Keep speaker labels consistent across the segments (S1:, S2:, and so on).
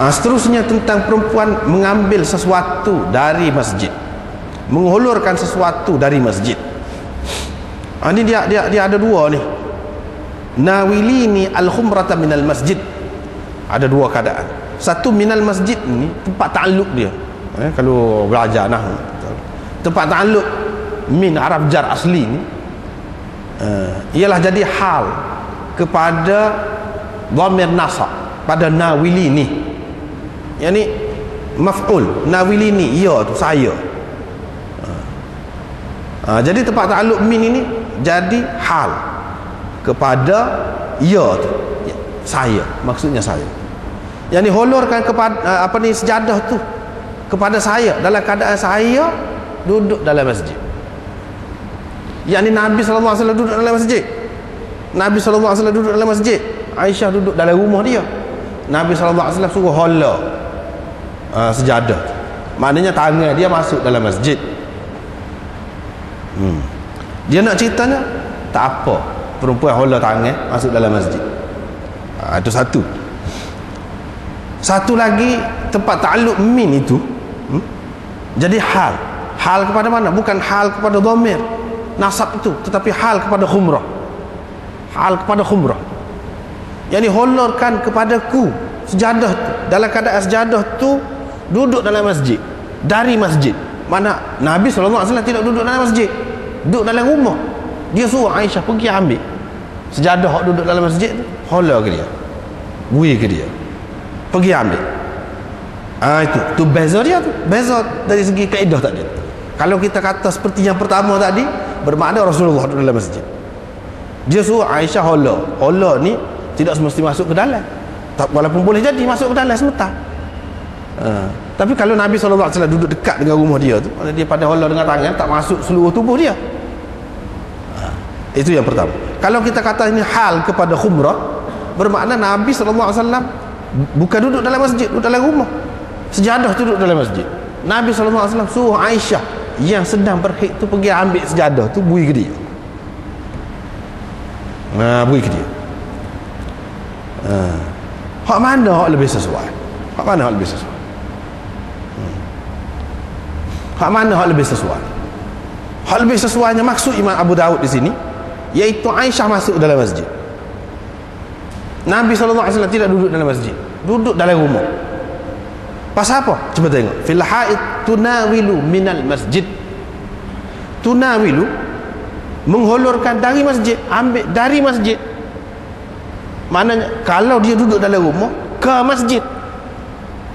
S1: ha, seterusnya tentang perempuan mengambil sesuatu dari masjid. Menghulurkan sesuatu dari masjid. Ha, ini dia, dia, dia ada dua ni. Nawilini al-khumrata minal masjid. Ada dua keadaan. Satu minal masjid ni tempat ta'alluq dia. Eh, kalau belajar nah. Tempat ta'alluq min Arab jar asli ni uh, ialah jadi hal kepada dhamir nasab pada nawili ni yang ni maf'ul nawili ni ya tu saya. Uh, uh, jadi tempat ta'alluq min ini jadi hal. Kepada ya tu. Ya, saya maksudnya saya. Yang dihulurkan kepada uh, apa ni sejadah tu. Kepada saya dalam keadaan saya duduk dalam masjid. Yang ni Nabi SAW duduk dalam masjid. Nabi SAW duduk dalam masjid. Aisyah duduk dalam rumah dia. Nabi SAW suruh hola uh, sejadah. Maknanya tangan dia masuk dalam masjid. Hmm. dia nak ceritanya tak apa. Perempuan hola tangan masuk dalam masjid. Uh, itu satu. Satu lagi tempat ta'aluk min itu hmm? jadi hal. Hal kepada mana? Bukan hal kepada domir nasab itu tetapi hal kepada khumrah. Hal kepada khumrah. Yang dihulurkan kepadaku sejadah tu. Dalam keadaan sejadah tu duduk dalam masjid. Dari masjid. Mana Nabi SAW tidak duduk dalam masjid. Duduk dalam rumah. Dia suruh Aisyah pergi ambil. Sejadah duduk dalam masjid tu hola ke dia. Bui ke dia. Pergi ambil. Ah itu. Tu beza dia tu. Beza dari segi kaedah tadi. Kalau kita kata seperti yang pertama tadi bermakna Rasulullah duduk dalam masjid. Dia suruh Aisyah hola. Hola ni tidak semestinya masuk ke dalam. Walaupun boleh jadi masuk ke dalam sementara ha. tapi kalau Nabi SAW duduk dekat dengan rumah dia tu dia pada hola dengan tangan tak masuk seluruh tubuh dia. Ha. itu yang pertama. Kalau kita kata ini hal kepada khumrah bermakna Nabi SAW bukan duduk dalam masjid duduk dalam rumah. Sejadah duduk dalam masjid. Nabi SAW suruh Aisyah yang sedang berhik tu pergi ambil sejadah tu bui ke dia. Nah bui ke dia. Ha. hak mana hak lebih sesuai? Hak mana hak lebih sesuai hmm. Hak mana hak lebih sesuai? Hak lebih sesuainya maksud Imam Abu Daud di sini iaitu Aisyah masuk dalam masjid. Nabi SAW tidak duduk dalam masjid duduk dalam rumah. Pasal apa? cuba tengok. Fil haid tunawilu minal masjid. Tunawilu menghulurkan dari masjid ambil dari masjid. Maknanya kalau dia duduk dalam rumah ke masjid.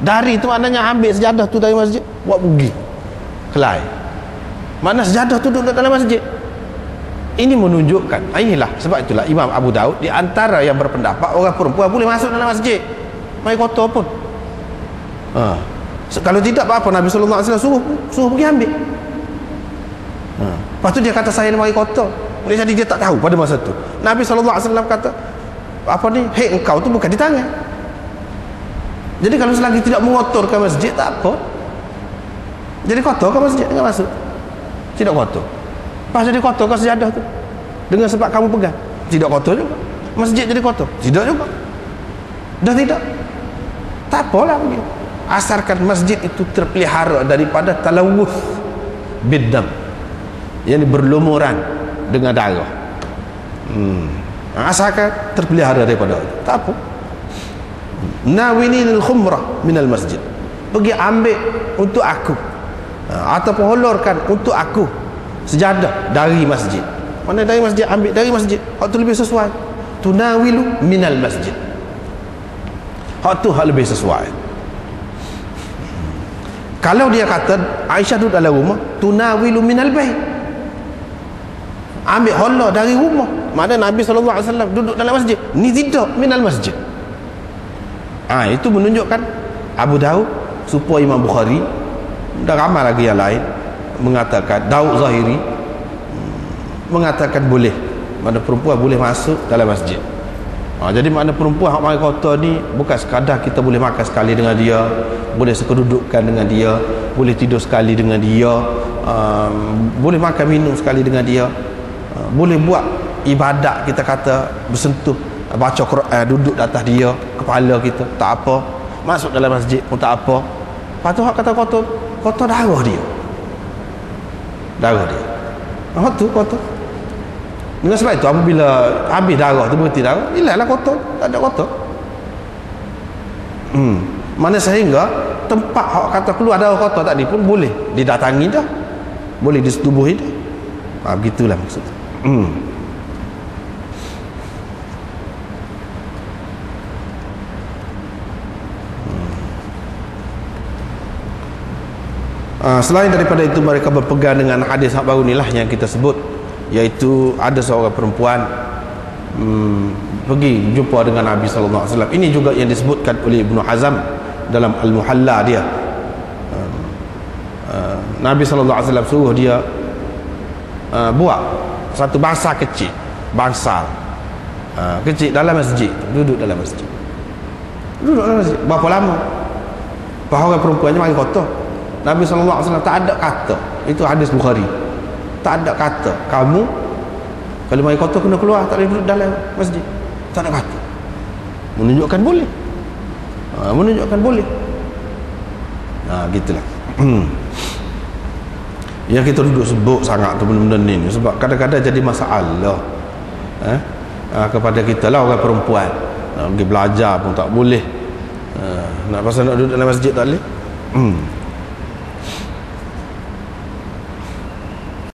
S1: Dari itu maknanya ambil sejadah tu dari masjid buat pergi kelai. Mana sejadah tu duduk dalam masjid. Ini menunjukkan ah, inilah sebab itulah Imam Abu Daud di antara yang berpendapat orang perempuan boleh masuk dalam masjid. Mai kotor pun. Ha. kalau tidak apa-apa Nabi SAW suruh suruh pergi ambil? Ha. lepas tu dia kata saya ni mari kotor. Boleh jadi dia tak tahu pada masa tu. Nabi SAW kata apa ni? Hei engkau tu bukan di tangan. Jadi kalau selagi tidak mengotorkan masjid tak apa jadi kotor ke masjid enggak masuk tidak kotor Pas jadi kotor kau sejadah tu. Dengan sebab kamu pegang. Tidak kotor juga. Masjid jadi kotor. Tidak juga. Dah tidak. Tak apalah begitu. Asarkan masjid itu terpelihara daripada talawuh bidam. Yang berlumuran dengan darah. Hmm. Asalkan terpelihara daripada itu. Tak apa. Nawini al-khumrah minal masjid. Pergi ambil untuk aku. Ha, ataupun hulurkan untuk aku sejadah dari masjid. Mana dari masjid? Ambil dari masjid. Hak tu lebih sesuai. Tunawilu minal masjid. Hak tu hak lebih sesuai. Kalau dia kata Aisyah duduk dalam rumah tunawilu minal bayt. Ambil hola dari rumah. Mana Nabi SAW duduk dalam masjid? Ni tidak minal masjid. Ha, itu menunjukkan Abu Daud supaya Imam Bukhari dan ramai lagi yang lain mengatakan Daud Zahiri mengatakan boleh mana perempuan boleh masuk dalam masjid. Ha, jadi mana perempuan yang makan kotor ni bukan sekadar kita boleh makan sekali dengan dia boleh sekedudukan dengan dia boleh tidur sekali dengan dia um, boleh makan minum sekali dengan dia uh, boleh buat ibadat kita kata bersentuh baca Quran duduk di atas dia kepala kita tak apa. Masuk dalam masjid pun tak apa. Lepas tu hak kata kotor kotor darah dia. Darah dia. Oh tu kotor. Dengan sebab itu apabila habis darah tu berhenti darah hilanglah kotor. Tak ada kotor. Hmm. mana sehingga tempat hak kata keluar darah kotor tadi pun boleh didatangi dah. Boleh disetubuhi dah. Ha, begitulah maksud. Hmm. Uh, selain daripada itu mereka berpegang dengan hadis hak baru inilah yang kita sebut iaitu ada seorang perempuan hmm, pergi jumpa dengan Nabi sallallahu alaihi wasallam. Ini juga yang disebutkan oleh Ibnu Hazm dalam Al-Muhalla dia. Uh, uh, Nabi sallallahu alaihi wasallam suruh dia uh, buat satu bangsa kecil, bangsa uh, kecil dalam masjid, duduk dalam masjid. Duduk dalam masjid. Berapa lama? Bahawa perempuannya makin kotor. Nabi SAW tak ada kata. Itu hadis Bukhari. Tak ada kata. Kamu kalau mai kotor kena keluar tak boleh duduk dalam masjid. Tak ada kata. Menunjukkan boleh. Ha, menunjukkan boleh. Ha, gitulah. Yang kita duduk sebut sangat tu benda-benda ni. Sebab kadang-kadang jadi masalah eh? ha, kepada kita lah orang perempuan. Nak pergi belajar pun tak boleh. Ha, nak pasal nak duduk dalam masjid tak boleh? Hmm